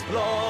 explore.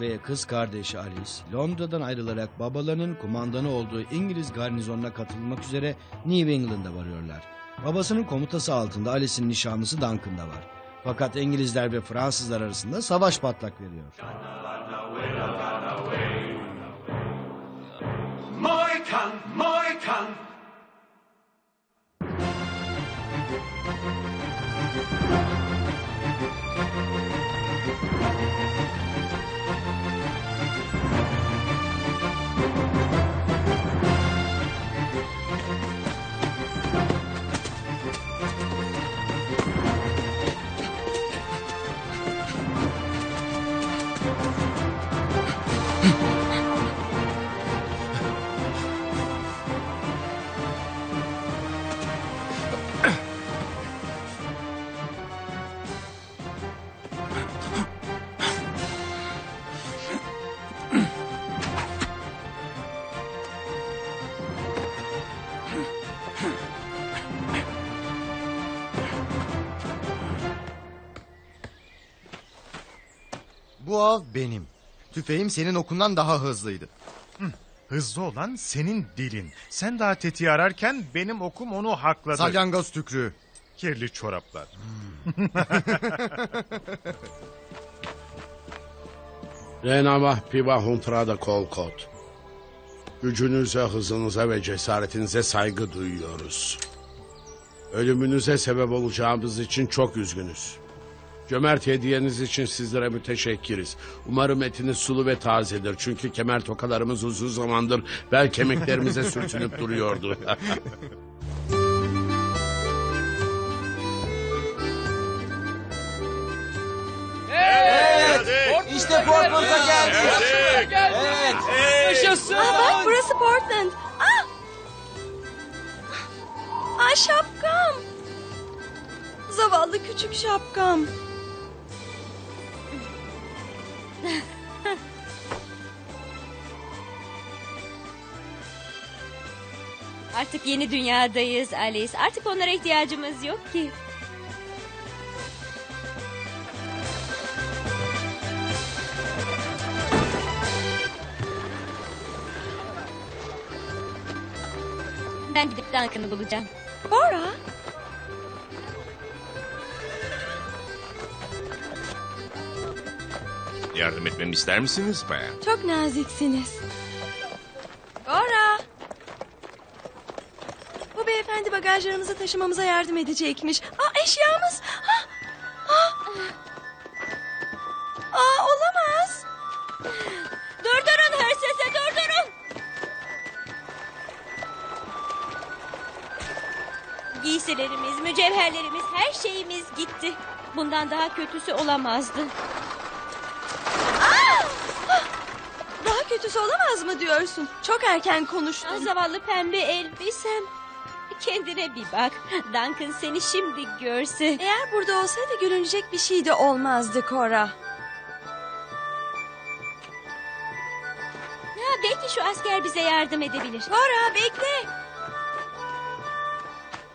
Ve kız kardeşi Alice Londra'dan ayrılarak babalarının kumandanı olduğu İngiliz garnizonuna katılmak üzere New England'a varıyorlar. Babasının komutası altında Alice'in nişanlısı Duncan var. Fakat İngilizler ve Fransızlar arasında savaş patlak veriyor. Moikan, Moikan. Bu av benim. Tüfeğim senin okundan daha hızlıydı. Hızlı olan senin dilin. Sen daha tetiği ararken benim okum onu hakladı. Salyangoz tükrüğü. Kirli çoraplar. Renamah piva huntrada kolkot. Gücünüze, hızınıza ve cesaretinize saygı duyuyoruz. Ölümünüze sebep olacağımız için çok üzgünüz. Cömert hediyeniz için sizlere müteşekkiriz. Umarım etiniz sulu ve tazedir. Çünkü kemer tokalarımız uzun zamandır bel kemiklerimize sürtünüp duruyordu. İşte Portland'a geldik. Evet. Yaşasın. Aa, bak burası Portland. Aa! Aa şapkam. Zavallı küçük şapkam. Artık yeni dünyadayız Alice. Artık onlara ihtiyacımız yok ki. Ben gidip Duncan'ı bulacağım. Bora. Yardım etmemi ister misiniz bayan? Çok naziksiniz. Bora. Bu beyefendi bagajlarımızı taşımamıza yardım edecekmiş. Aa eşyamız. Ah! Ah! Aa olamaz. Durdurun hırsızı durdurun. Giysilerimiz, mücevherlerimiz, her şeyimiz gitti. Bundan daha kötüsü olamazdı. Daha kötüsü olamaz mı diyorsun? Çok erken konuştun. Ah, zavallı pembe elbisem. Kendine bir bak. Duncan seni şimdi görse. Eğer burada olsaydı gülünecek bir şey de olmazdı Cora. Ha, belki şu asker bize yardım edebilir. Cora bekle.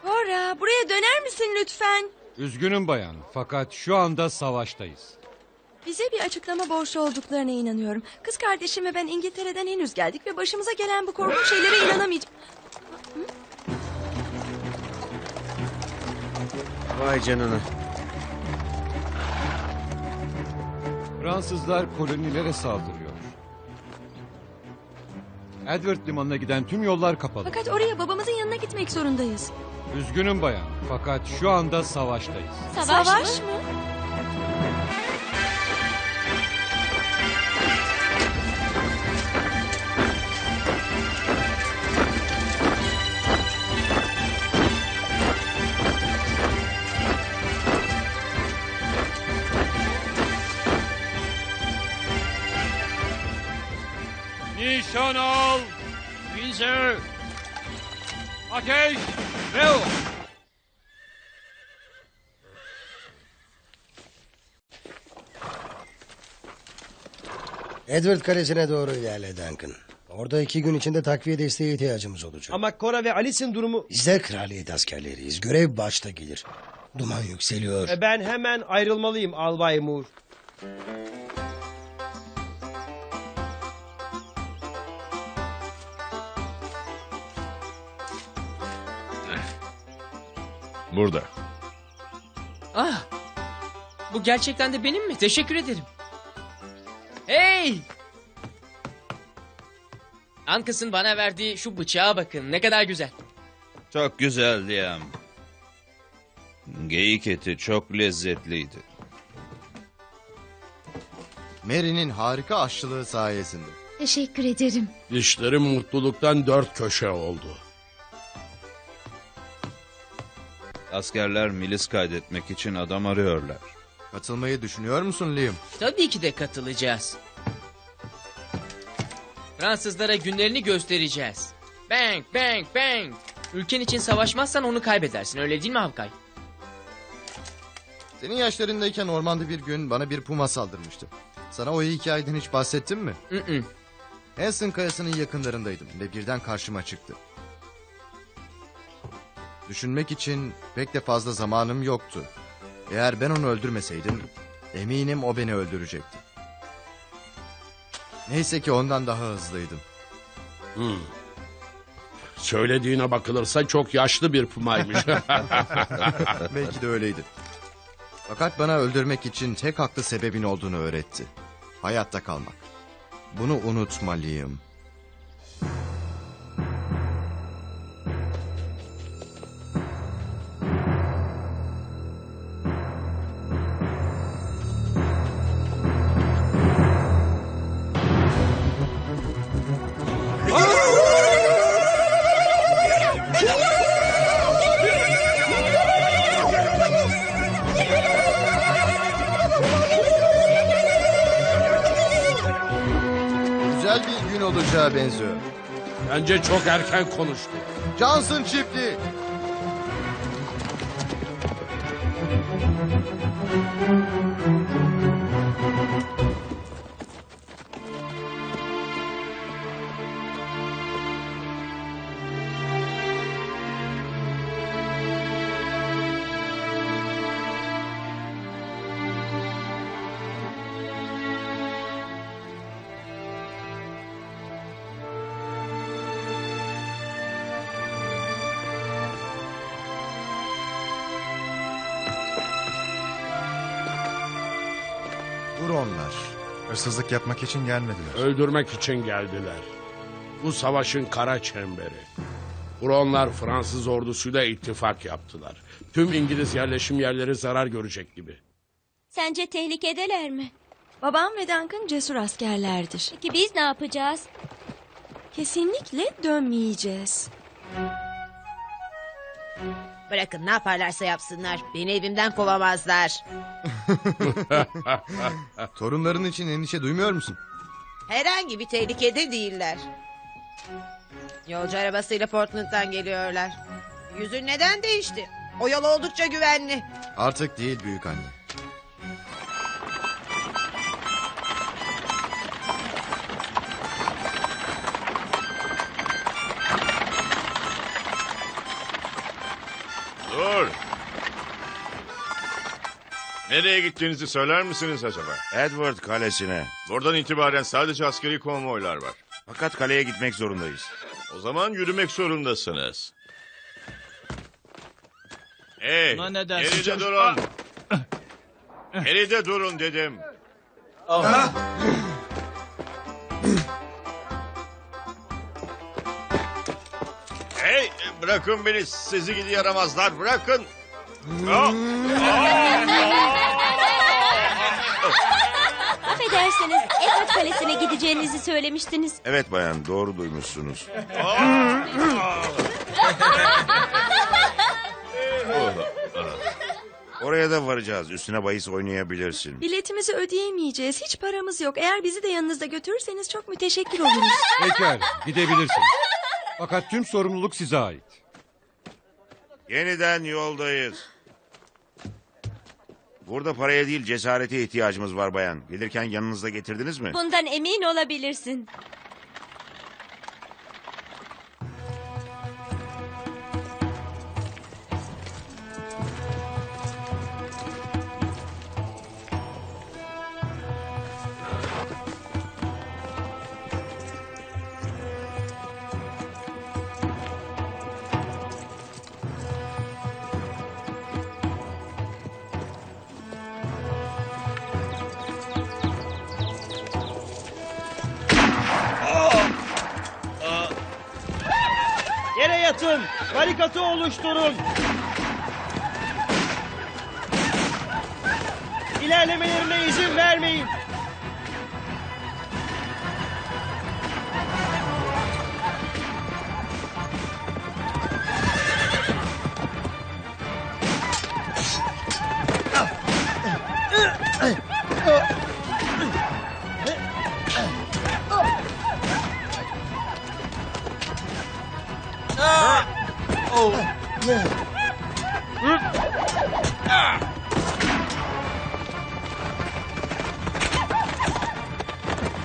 Cora buraya döner misin lütfen? Üzgünüm bayan fakat şu anda savaştayız. Bize bir açıklama borçlu olduklarına inanıyorum. Kız kardeşim ve ben İngiltere'den henüz geldik ve başımıza gelen bu korkunç şeylere inanamayacağım. Vay canına. Fransızlar kolonilere saldırıyor. Edward limanına giden tüm yollar kapalı. Fakat oraya babamızın yanına gitmek zorundayız. Üzgünüm bayan. Fakat şu anda savaştayız. Savaş, mı? mı? Nişan al! Bize! Ateş! Vel! Edward Kalesi'ne doğru ilerle Duncan. Orada iki gün içinde takviye desteğe ihtiyacımız olacak. Ama Cora ve Alice'in durumu... Bizler kraliyet askerleriyiz. Görev başta gelir. Duman yükseliyor. E, Ben hemen ayrılmalıyım Albay Moore. Burada. Ah! Bu gerçekten de benim mi? Teşekkür ederim. Hey! Ankas'ın bana verdiği şu bıçağa bakın. Ne kadar güzel. Çok güzel Liam. Geyik eti çok lezzetliydi. Mary'nin harika aşçılığı sayesinde. Teşekkür ederim. Dişlerim mutluluktan dört köşe oldu. Askerler milis kaydetmek için adam arıyorlar. Katılmayı düşünüyor musun Liam? Tabii ki de katılacağız. Fransızlara günlerini göstereceğiz. Bang bang bang. Ülken için savaşmazsan onu kaybedersin öyle değil mi Havkay? Senin yaşlarındayken ormanda bir gün bana bir puma saldırmıştı. Sana o hikayeden hiç bahsettim mi? Mm-mm. Hanson Kayası'nın yakınlarındaydım ve birden karşıma çıktı. Düşünmek için pek de fazla zamanım yoktu. Eğer ben onu öldürmeseydim eminim o beni öldürecekti. Neyse ki ondan daha hızlıydım. Hmm. Söylediğine bakılırsa çok yaşlı bir pumaymış. Belki de öyleydi. Fakat bana öldürmek için tek haklı sebebin olduğunu öğretti. Hayatta kalmak. Bunu unutmalıyım. Olacağı benziyor. Bence çok erken konuştu. Johnson çiftliği. Hırsızlık yapmak için gelmediler. Öldürmek için geldiler. Bu savaşın kara çemberi. Huronlar Fransız ordusuyla ittifak yaptılar. Tüm İngiliz yerleşim yerleri zarar görecek gibi. Sence tehlikedeler mi? Babam ve Duncan cesur askerlerdir. Peki biz ne yapacağız? Kesinlikle dönmeyeceğiz. Bırakın ne yaparlarsa yapsınlar. Beni evimden kovamazlar. Torunların için endişe duymuyor musun? Herhangi bir tehlikede değiller. Yolcu arabasıyla Portland'dan geliyorlar. Yüzün neden değişti? O yol oldukça güvenli. Artık değil büyük anne. Nereye gittiğinizi söyler misiniz acaba? Edward Kalesi'ne. Buradan itibaren sadece askeri konvoylar var. Fakat kaleye gitmek zorundayız. O zaman yürümek zorundasınız. Hey, Buna ne dersin geride durun. geride durun dedim. hey, bırakın beni sizi gidi yaramazlar bırakın. Ah! Affedersiniz Edward Kalesi'ne gideceğinizi söylemiştiniz. Evet bayan doğru duymuşsunuz. Oraya da varacağız. Üstüne bahis oynayabilirsin. Biletimizi ödeyemeyeceğiz. Hiç paramız yok. Eğer bizi de yanınızda götürürseniz çok müteşekkir oluruz. Pekala gidebilirsiniz. Fakat tüm sorumluluk size ait. Yeniden yoldayız. Burada paraya değil cesarete ihtiyacımız var bayan. Gelirken yanınızda getirdiniz mi? Bundan emin olabilirsin. Barikatı oluşturun. İlerlemelerine izin vermeyin.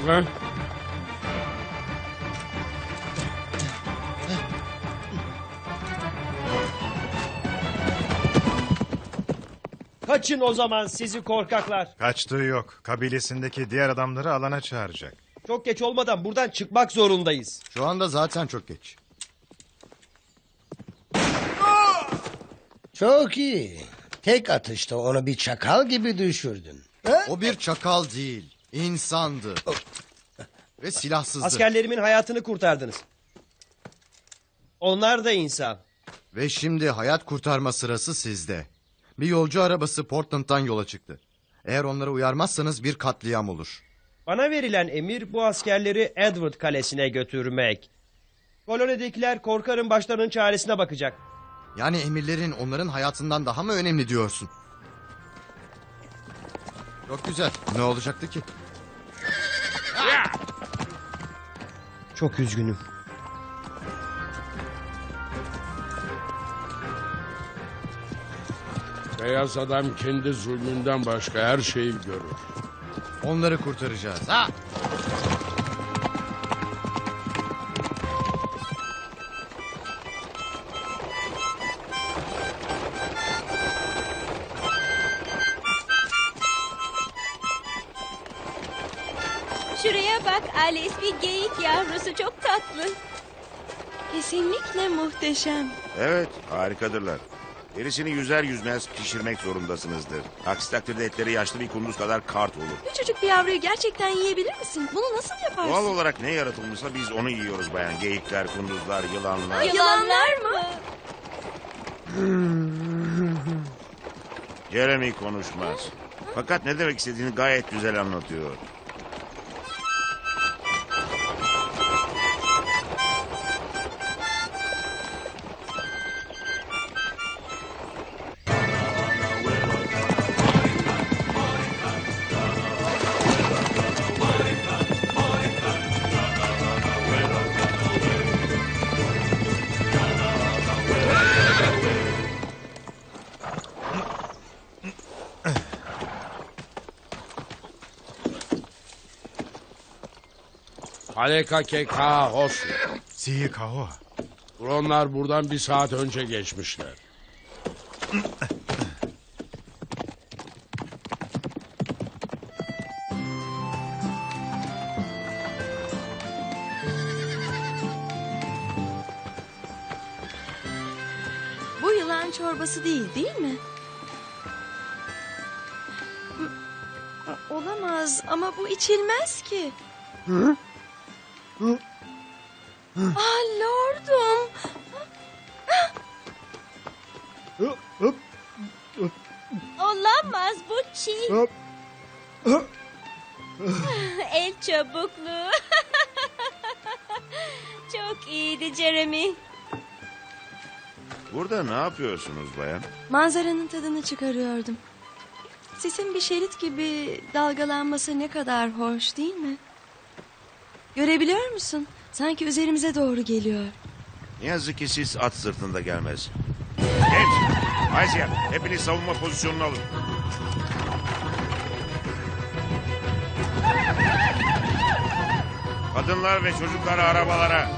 Ve Kaçın o zaman sizi korkaklar. Kaçtığı yok. Kabilesindeki diğer adamları alana çağıracak. Çok geç olmadan buradan çıkmak zorundayız. Şu anda zaten çok geç. Çok iyi. Tek atışta onu bir çakal gibi düşürdün. O bir çakal değil. insandı. Ve silahsızdı. Askerlerimin hayatını kurtardınız. Onlar da insan. Ve şimdi hayat kurtarma sırası sizde. Bir yolcu arabası Portland'dan yola çıktı. Eğer onları uyarmazsanız bir katliam olur. Bana verilen emir bu askerleri Edward Kalesi'ne götürmek. Kolonidekiler korkarım başlarının çaresine bakacak. Yani emirlerin onların hayatından daha mı önemli diyorsun? Çok güzel. Ne olacaktı ki? Çok üzgünüm. beyaz adam kendi zulmünden başka her şeyi görür. Onları kurtaracağız. Ha! Yavrusu çok tatlı. Kesinlikle muhteşem. Evet harikadırlar. Derisini yüzer yüzmez pişirmek zorundasınızdır. Aksi takdirde etleri yaşlı bir kunduz kadar kart olur. Küçücük bir yavruyu gerçekten yiyebilir misin? Bunu nasıl yaparsın? Doğal olarak ne yaratılmışsa biz onu yiyoruz bayan. Geyikler, kunduzlar, yılanlar. Yılanlar mı? Jeremy konuşmaz. Fakat ne demek istediğini gayet güzel anlatıyor. Haleka keka hoş. Siyi Kaho. Dronlar buradan bir saat önce geçmişler. Bu yılan çorbası değil, değil mi? Hı, Olamaz ama bu içilmez ki. Ah çiğ. El çabukluğu. Çok iyiydi Jeremy. Burada ne yapıyorsunuz bayan? Manzaranın tadını çıkarıyordum. Sisin bir şerit gibi dalgalanması ne kadar hoş değil mi? Görebiliyor musun? Sanki üzerimize doğru geliyor. Ne yazık ki siz at sırtında gelmez. Genç! Ayşe hepiniz savunma pozisyonunu alın. Kadınlar ve çocukları arabalara.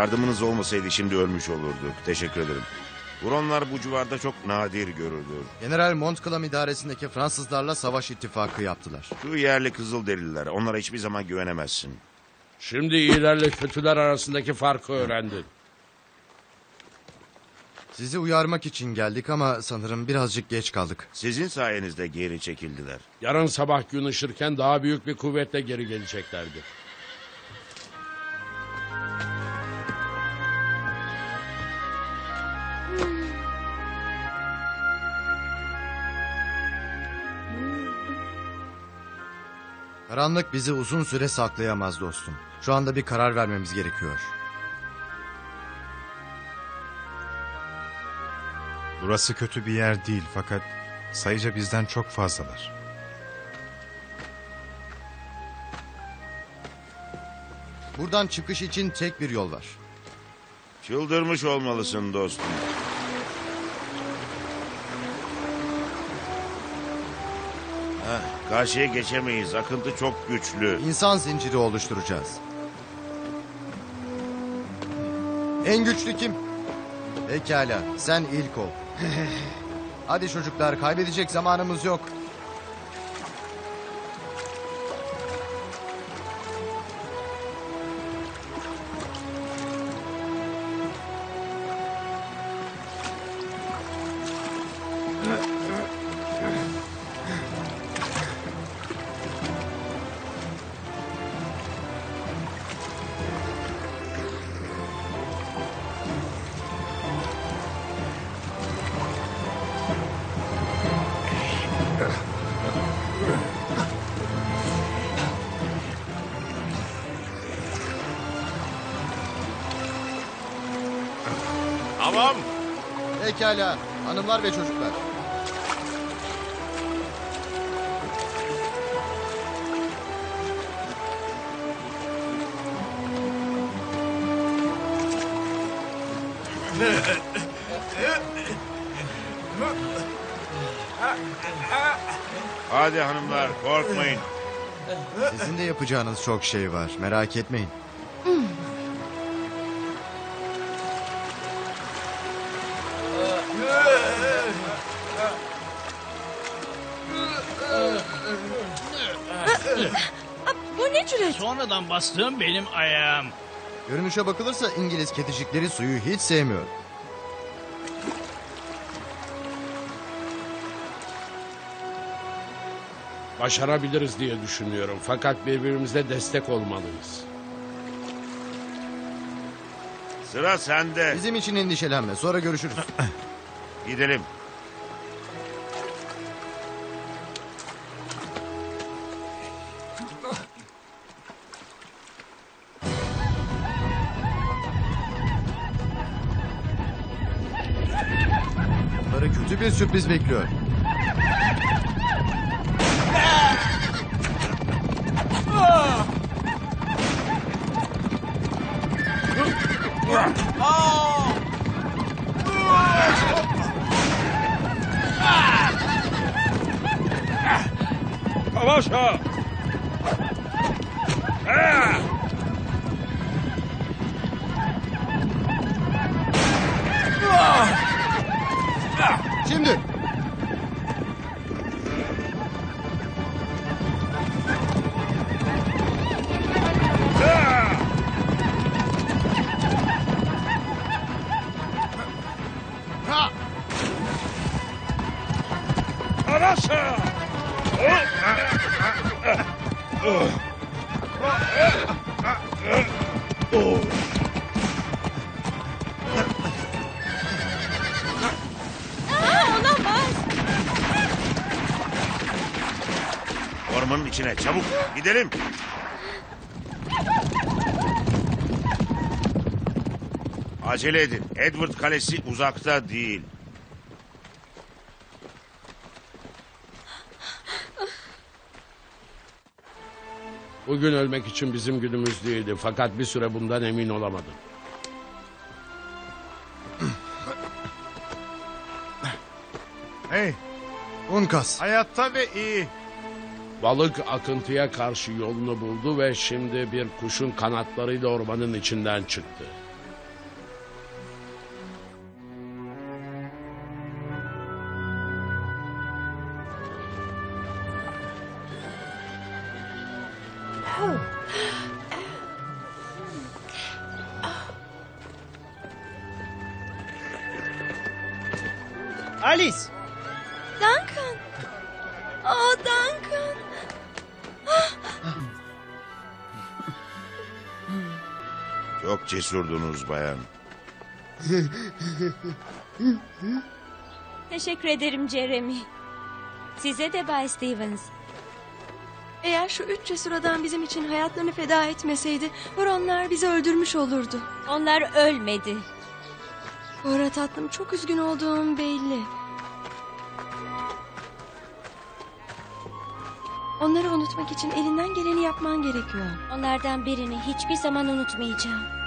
Yardımınız olmasaydı şimdi ölmüş olurduk. Teşekkür ederim. Huronlar bu civarda çok nadir görülür. General Montcalm idaresindeki Fransızlarla savaş ittifakı yaptılar. Şu yerli Kızılderililer. Onlara hiçbir zaman güvenemezsin. Şimdi iyilerle kötüler arasındaki farkı öğrendin. Sizi uyarmak için geldik ama sanırım birazcık geç kaldık. Sizin sayenizde geri çekildiler. Yarın sabah gün ışırken daha büyük bir kuvvetle geri geleceklerdi. Karanlık bizi uzun süre saklayamaz dostum. Şu anda bir karar vermemiz gerekiyor. Burası kötü bir yer değil fakat sayıca bizden çok fazlalar. Buradan çıkış için tek bir yol var. Çıldırmış olmalısın dostum. Karşıya geçemeyiz. Akıntı çok güçlü. İnsan zinciri oluşturacağız. En güçlü kim? Pekala, sen ilk ol. Hadi çocuklar, kaybedecek zamanımız yok. Tamam. Pekala, hanımlar ve çocuklar. Hadi hanımlar korkmayın. Sizin de yapacağınız çok şey var, merak etmeyin. Bastığım benim ayağım. Görünüşe bakılırsa İngiliz kedicikleri suyu hiç sevmiyor. Başarabiliriz diye düşünüyorum. Fakat birbirimize destek olmalıyız. Sıra sende. Bizim için endişelenme. Sonra görüşürüz. Gidelim. Bir sürpriz bekliyor. Savaşa! Ormanın içine çabuk gidelim. Acele edin. Edward Kalesi uzakta değil. Bugün ölmek için bizim günümüz değildi. Fakat bir süre bundan emin olamadım. Hey, Unkas. hayatta ve iyi. Balık akıntıya karşı yolunu buldu ve şimdi bir kuşun kanatlarıyla ormanın içinden çıktı. Alice. Cesurdunuz bayan. Teşekkür ederim Jeremy. Size de Bay Stevens. Eğer şu üç cesur adam bizim için hayatlarını feda etmeseydi... ...Huronlar bizi öldürmüş olurdu. Onlar ölmedi. Bora tatlım çok üzgün olduğum belli. Onları unutmak için elinden geleni yapman gerekiyor. Onlardan birini hiçbir zaman unutmayacağım.